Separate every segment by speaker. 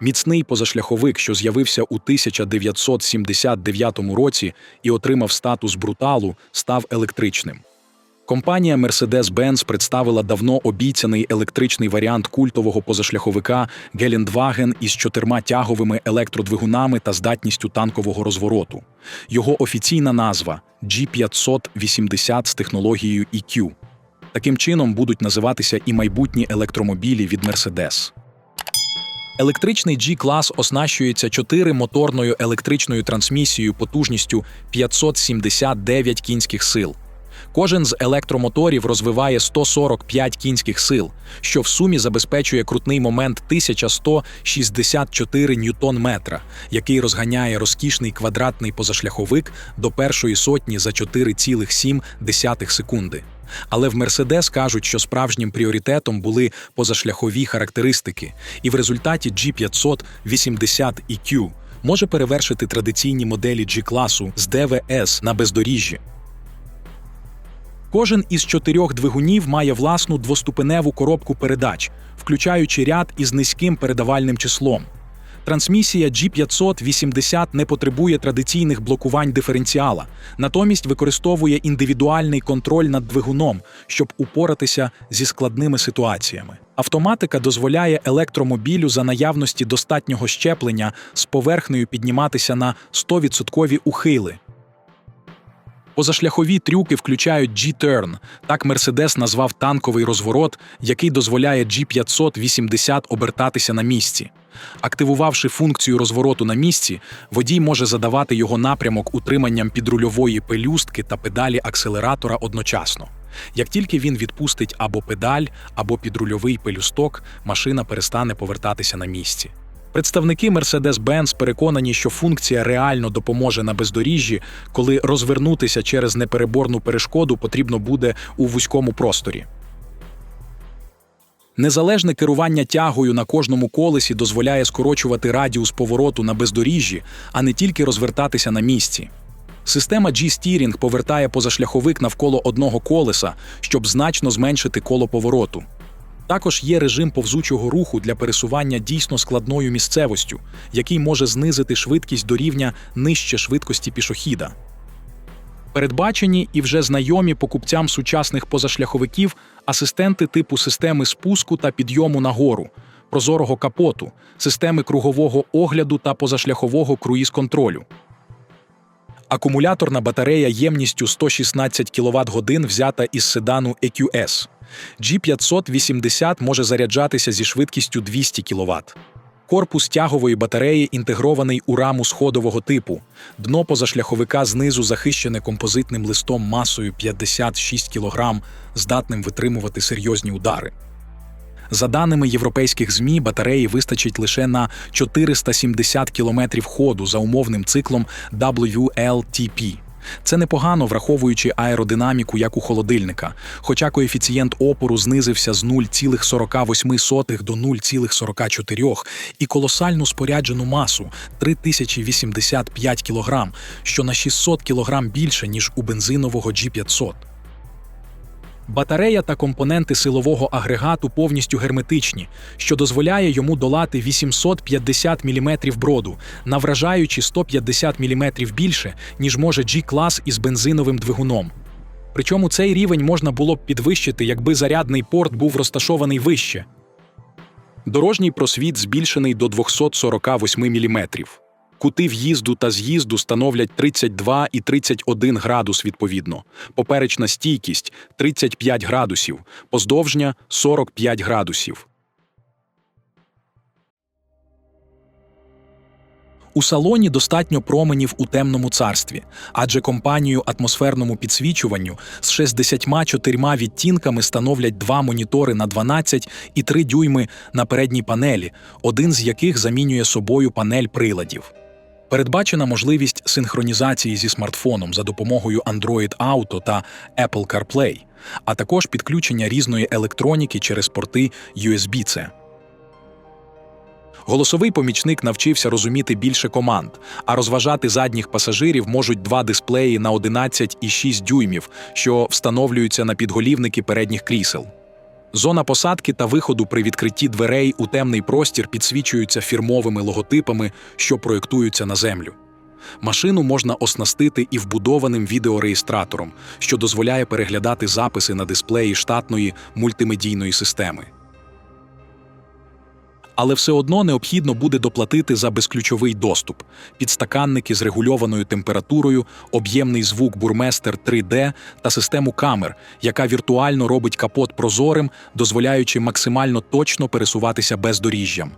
Speaker 1: Міцний позашляховик, що з'явився у 1979 році і отримав статус бруталу, став електричним. Компанія Mercedes-Benz представила давно обіцяний електричний варіант культового позашляховика Geländewagen із чотирма тяговими електродвигунами та здатністю танкового розвороту. Його офіційна назва G580 з технологією EQ. Таким чином будуть називатися і майбутні електромобілі від Mercedes. Електричний G-клас оснащується 4-моторною електричною трансмісією потужністю 579 кінських сил. Кожен з електромоторів розвиває 145 кінських сил, що в сумі забезпечує крутний момент 1164 ньютон-метра, який розганяє розкішний квадратний позашляховик до першої сотні за 4,7 секунди. Але в Мерседес кажуть, що справжнім пріоритетом були позашляхові характеристики, і в результаті G580 EQ може перевершити традиційні моделі G-класу з ДВС на бездоріжжі. Кожен із чотирьох двигунів має власну двоступеневу коробку передач, включаючи ряд із низьким передавальним числом. Трансмісія G580 не потребує традиційних блокувань диференціала, натомість використовує індивідуальний контроль над двигуном, щоб упоратися зі складними ситуаціями. Автоматика дозволяє електромобілю за наявності достатнього щеплення з поверхнею підніматися на 100% ухили. Позашляхові трюки включають G-turn. Так Мерседес назвав танковий розворот, який дозволяє G580 обертатися на місці. Активувавши функцію розвороту на місці, водій може задавати його напрямок утриманням підрульової пелюстки та педалі акселератора одночасно. Як тільки він відпустить або педаль, або підрульовий пелюсток, машина перестане повертатися на місці. Представники Mercedes-Benz переконані, що функція реально допоможе на бездоріжжі, коли розвернутися через непереборну перешкоду потрібно буде у вузькому просторі. Незалежне керування тягою на кожному колесі дозволяє скорочувати радіус повороту на бездоріжжі, а не тільки розвертатися на місці. Система G-Steering повертає позашляховик навколо одного колеса, щоб значно зменшити коло повороту. Також є режим повзучого руху для пересування дійсно складною місцевостю, який може знизити швидкість до рівня нижче швидкості пішохіда. Передбачені і вже знайомі покупцям сучасних позашляховиків асистенти типу системи спуску та підйому нагору, прозорого капоту, системи кругового огляду та позашляхового круїз-контролю. Акумуляторна батарея ємністю 116 кВт годин взята із седану EQS. G580 може заряджатися зі швидкістю 200 кВт. Корпус тягової батареї інтегрований у раму сходового типу. Дно позашляховика знизу захищене композитним листом масою 56 кг, здатним витримувати серйозні удари. За даними європейських ЗМІ, батареї вистачить лише на 470 км ходу за умовним циклом WLTP. Це непогано, враховуючи аеродинаміку як у холодильника, хоча коефіцієнт опору знизився з 0,48 до 0,44 і колосальну споряджену масу 3085 кг, що на 600 кг більше, ніж у бензинового G500. Батарея та компоненти силового агрегату повністю герметичні, що дозволяє йому долати 850 мм броду, на вражаючі 150 мм більше, ніж може G-клас із бензиновим двигуном. Причому цей рівень можна було б підвищити, якби зарядний порт був розташований вище. Дорожній просвіт збільшений до 248 мм. Кути в'їзду та з'їзду становлять 32 і 31 градус відповідно. Поперечна стійкість 35 градусів, поздовжня 45 градусів. У салоні достатньо променів у темному царстві, адже компанію атмосферному підсвічуванню з 64 відтінками становлять два монітори на 12 і 3 дюйми на передній панелі, один з яких замінює собою панель приладів. Передбачена можливість синхронізації зі смартфоном за допомогою Android Auto та Apple CarPlay, а також підключення різної електроніки через порти USB-C. Голосовий помічник навчився розуміти більше команд, а розважати задніх пасажирів можуть два дисплеї на 11 і 6 дюймів, що встановлюються на підголівники передніх крісел. Зона посадки та виходу при відкритті дверей у темний простір підсвічуються фірмовими логотипами, що проєктуються на землю. Машину можна оснастити і вбудованим відеореєстратором, що дозволяє переглядати записи на дисплеї штатної мультимедійної системи. Але все одно необхідно буде доплатити за безключовий доступ, підстаканники з регульованою температурою, об'ємний звук бурместер 3D та систему камер, яка віртуально робить капот прозорим, дозволяючи максимально точно пересуватися бездоріжжям.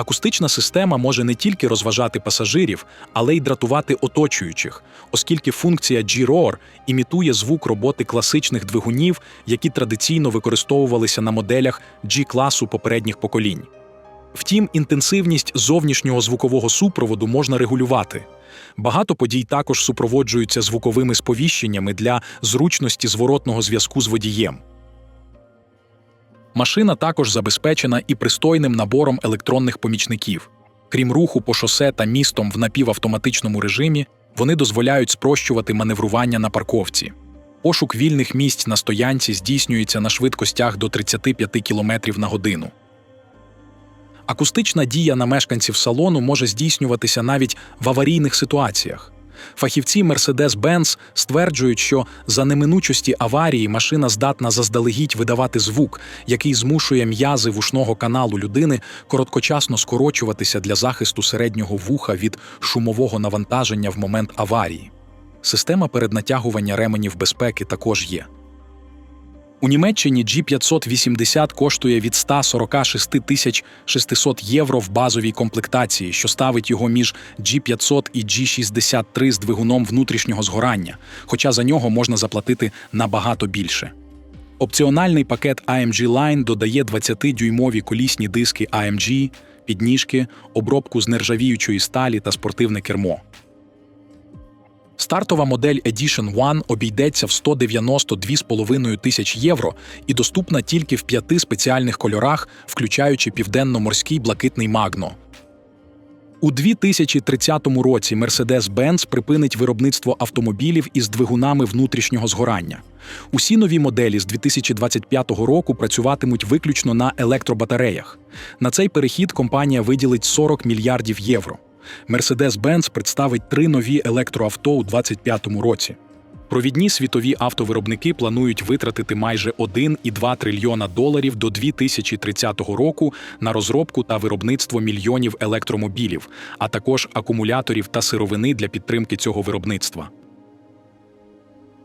Speaker 1: Акустична система може не тільки розважати пасажирів, але й дратувати оточуючих, оскільки функція G-Roar імітує звук роботи класичних двигунів, які традиційно використовувалися на моделях G-класу попередніх поколінь. Втім, інтенсивність зовнішнього звукового супроводу можна регулювати. Багато подій також супроводжуються звуковими сповіщеннями для зручності зворотного зв'язку з водієм. Машина також забезпечена і пристойним набором електронних помічників. Крім руху по шосе та містом в напівавтоматичному режимі, вони дозволяють спрощувати маневрування на парковці. Пошук вільних місць на стоянці здійснюється на швидкостях до 35 км на годину. Акустична дія на мешканців салону може здійснюватися навіть в аварійних ситуаціях. Фахівці Mercedes-Benz стверджують, що за неминучості аварії машина здатна заздалегідь видавати звук, який змушує м'язи вушного каналу людини короткочасно скорочуватися для захисту середнього вуха від шумового навантаження в момент аварії. Система переднатягування ременів безпеки також є. У Німеччині G580 коштує від 146 тисяч 600 євро в базовій комплектації, що ставить його між G500 і G63 з двигуном внутрішнього згорання, хоча за нього можна заплатити набагато більше. Опціональний пакет AMG Line додає 20-дюймові колісні диски AMG, підніжки, обробку з нержавіючої сталі та спортивне кермо. Стартова модель Edition One обійдеться в 192,5 тисяч євро і доступна тільки в п'яти спеціальних кольорах, включаючи південно-морський блакитний Магно. У 2030 році Mercedes-Benz припинить виробництво автомобілів із двигунами внутрішнього згорання. Усі нові моделі з 2025 року працюватимуть виключно на електробатареях. На цей перехід компанія виділить 40 мільярдів євро. Mercedes-Benz представить три нові електроавто у 2025 році. Провідні світові автовиробники планують витратити майже 1,2 трильйона доларів до 2030 року на розробку та виробництво мільйонів електромобілів, а також акумуляторів та сировини для підтримки цього виробництва.